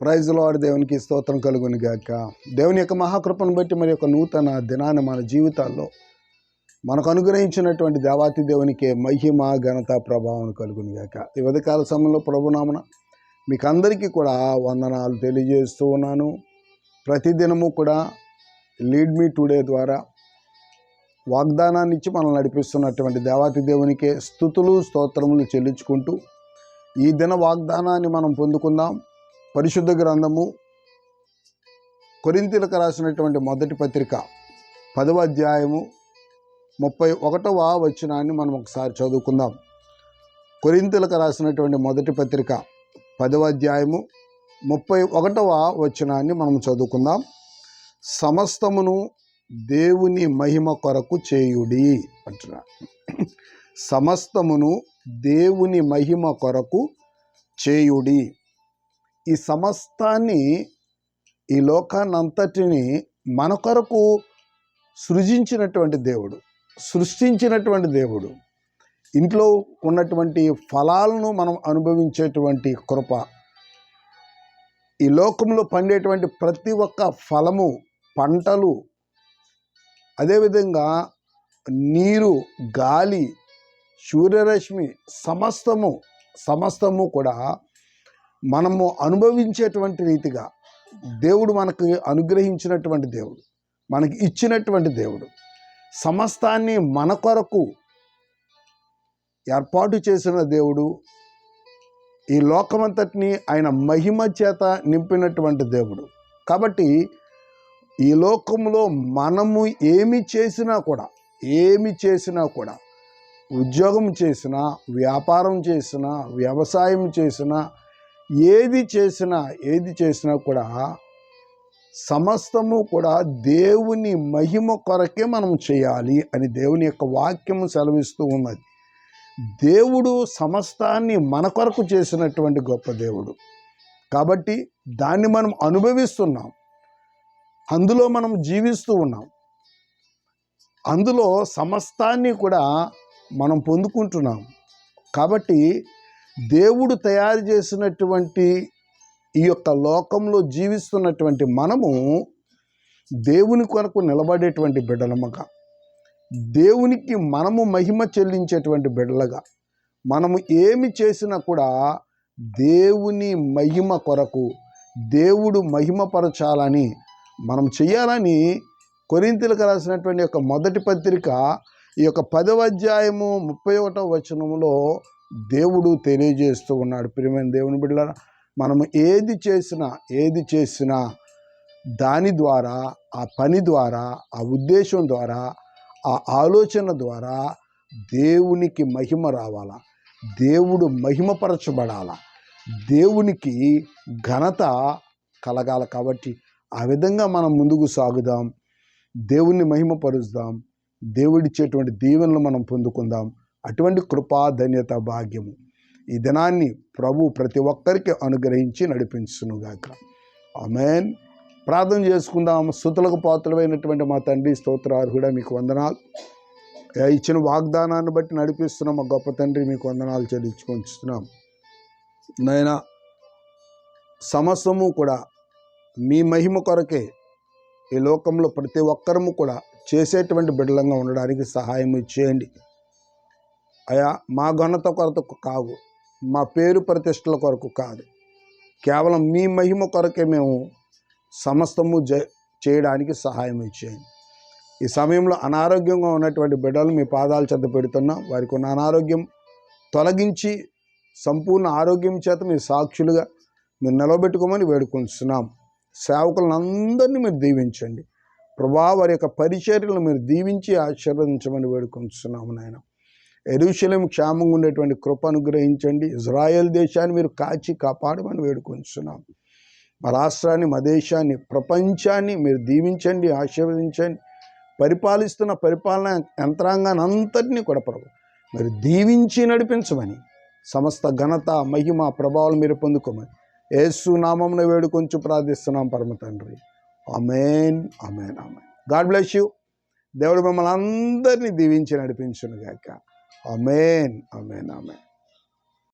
Praise వాడి దేవునికి స్తోత్రం కలుగుని గాక. దేవుని యొక్క మహాకృపను బట్టి మరి యొక్క నూతన దినాన్ని మన జీవితాల్లో మనకు అనుగ్రహించినటువంటి దేవాతి దేవునికి మహిమ ఘనత ప్రభావం కలుగుని గాక. ఈ కాల సమయంలో ప్రభునామన మీకు అందరికీ కూడా వందనాలు తెలియజేస్తూ ఉన్నాను. ప్రతిదినము కూడా లీడ్ మీ టుడే ద్వారా వాగ్దానాన్ని ఇచ్చి మనం నడిపిస్తున్నటువంటి దేవాతి దేవునికే స్థుతులు స్తోత్రములు చెల్లించుకుంటూ ఈ దిన వాగ్దానాన్ని మనం పొందుకుందాం. పరిశుద్ధ గ్రంథము కొరింతీలకు రాసినటువంటి మొదటి పత్రిక పదవ అధ్యాయము ముప్పై ఒకటవ వచనాన్ని మనం ఒకసారి చదువుకుందాం. కొరింతలకు రాసినటువంటి మొదటి పత్రిక పదవ అధ్యాయము ముప్పై ఒకటవ వచనాన్ని మనం చదువుకుందాం. సమస్తమును దేవుని మహిమ కొరకు చేయుడి అంటున్నా. సమస్తమును దేవుని మహిమ కొరకు చేయుడి. ఈ సమస్తాన్ని ఈ లోకాన్నంతటిని మన కొరకు సృజించినటువంటి దేవుడు సృష్టించినటువంటి దేవుడు. ఇంట్లో ఉన్నటువంటి ఫలాలను మనం అనుభవించేటువంటి కృప. ఈ లోకంలో పండేటువంటి ప్రతి ఒక్క ఫలము పంటలు అదేవిధంగా నీరు గాలి సూర్యరశ్మి సమస్తము సమస్తము కూడా మనము అనుభవించేటువంటి రీతిగా దేవుడు మనకు అనుగ్రహించినటువంటి దేవుడు మనకి ఇచ్చినటువంటి దేవుడు సమస్తాన్ని మన కొరకు ఏర్పాటు చేసిన దేవుడు ఈ లోకమంతటిని ఆయన మహిమ చేత నింపినటువంటి దేవుడు. కాబట్టి ఈ లోకంలో మనము ఏమి చేసినా కూడా ఏమి చేసినా కూడా ఉద్యోగం చేసినా వ్యాపారం చేసినా వ్యవసాయం చేసినా ఏది చేసినా ఏది చేసినా కూడా సమస్తము కూడా దేవుని మహిమ కొరకే మనం చేయాలి అని దేవుని యొక్క వాక్యము సెలవిస్తూ ఉన్నది. దేవుడు సమస్తాన్ని మన కొరకు చేసినటువంటి గొప్ప దేవుడు. కాబట్టి దాన్ని మనం అనుభవిస్తున్నాం. అందులో మనం జీవిస్తూ ఉన్నాం. అందులో సమస్తాన్ని కూడా మనం పొందుకుంటున్నాం. కాబట్టి దేవుడు తయారు చేసినటువంటి ఈ యొక్క లోకంలో జీవిస్తున్నటువంటి మనము దేవుని కొరకు నిలబడేటువంటి బిడ్డలముగా దేవునికి మనము మహిమ చెల్లించేటువంటి బిడ్డలుగా మనము ఏమి చేసినా కూడా దేవుని మహిమ కొరకు దేవుడు మహిమపరచాలని మనం చేయాలని కొరింతలకు రాసినటువంటి యొక్క మొదటి పత్రిక ఈ యొక్క పదవ అధ్యాయము ముప్పై ఒకటో వచనంలో దేవుడు తెలియజేస్తూ ఉన్నాడు. ప్రియమైన దేవుని బిడ్డ మనము ఏది చేసినా ఏది చేసినా దాని ద్వారా ఆ పని ద్వారా ఆ ఉద్దేశం ద్వారా ఆ ఆలోచన ద్వారా దేవునికి మహిమ రావాలా? దేవుడు మహిమపరచబడాల? దేవునికి ఘనత కలగాల కాబట్టి ఆ విధంగా మనం ముందుకు సాగుదాం. దేవుణ్ణి మహిమపరుస్తాం. దేవుడిచ్చేటువంటి దీవెనలు మనం పొందుకుందాం. అటువంటి కృపాధన్యత భాగ్యము ఈ దినాన్ని ప్రభు ప్రతి ఒక్కరికి అనుగ్రహించి నడిపించునుగాక. ఆమెన్. ప్రార్థన చేసుకుందాం. సుతులకు పాత్రమైనటువంటి మా తండ్రి స్తోత్రార్హుడ మీకు వందనాలు. ఇచ్చిన వాగ్దానాన్ని బట్టి నడిపిస్తున్న మా గొప్ప తండ్రి మీకు వందనాలు చెల్లించుకుంటున్నాం నాయన సమస్తము కూడా మీ మహిమ కొరకే ఈ లోకంలో ప్రతి ఒక్కరము కూడా చేసేటువంటి బిడ్డలంగా ఉండడానికి సహాయం చేయండి. అయా మా ఘనత కొరకు కాదు మా పేరు ప్రతిష్టల కొరకు కాదు. కేవలం మీ మహిమ కొరకే మేము సమస్తము జ చేయడానికి సహాయం ఇచ్చేయండి. ఈ సమయంలో అనారోగ్యంగా ఉన్నటువంటి బిడ్డలు మీ పాదాలు చెత్త పెడుతున్నాం వారికి ఉన్న అనారోగ్యం తొలగించి సంపూర్ణ ఆరోగ్యం చేత మీ సాక్షులుగా మీరు నిలబెట్టుకోమని వేడుకుంటున్నాం సేవకులందరినీ మీరు దీవించండి. ప్రభా వారి యొక్క పరిచర్యలను మీరు దీవించి ఆశీర్వదించమని వేడుకుంటున్నాము నాయన. ఎరుశలేం క్షేమంగా ఉండేటువంటి కృప అనుగ్రహించండి. ఇజ్రాయెల్ దేశాన్ని మీరు కాచి కాపాడమని వేడుకొంచున్నాం. మా రాష్ట్రాన్ని మా దేశాన్ని ప్రపంచాన్ని మీరు దీవించండి ఆశీర్వదించండి. పరిపాలిస్తున్న పరిపాలన యంత్రాంగాన్ని అంతటినీ కూడా ప్రభు మీరు దీవించి నడిపించమని సమస్త ఘనత మహిమ ప్రభావాలు మీరు పొందుకోమని ఏసు నామంలో వేడుకొంచు ప్రార్థిస్తున్నాం పరమ తండ్రి. Amen amen amen God bless you. దేవుడు మిమ్మల్ని అందరినీ దీవించి నడిపించును గాక అమేన్ అమేన్ అమేన్